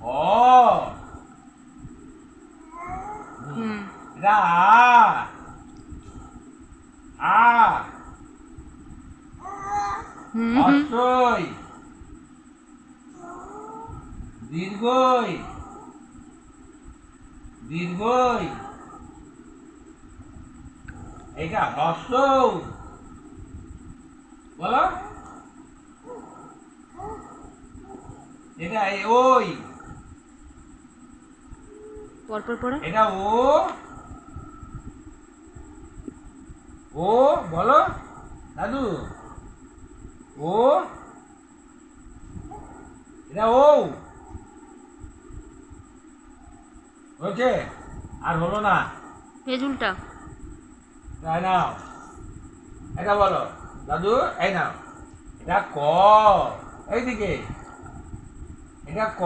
অ আ। দীর্ঘই। দীর্ঘই। এটা হর্ষ বলো। এটা ওই। পরপর পড়ো। এটা ও। ও বলো। দাদু। ও। এটা ও। হয়েছে? আর হলো না। পেজ উল্টা এই নাও। এটা বলো। দাদু এই নাও। এটা ক। এইদিকে এটা ক।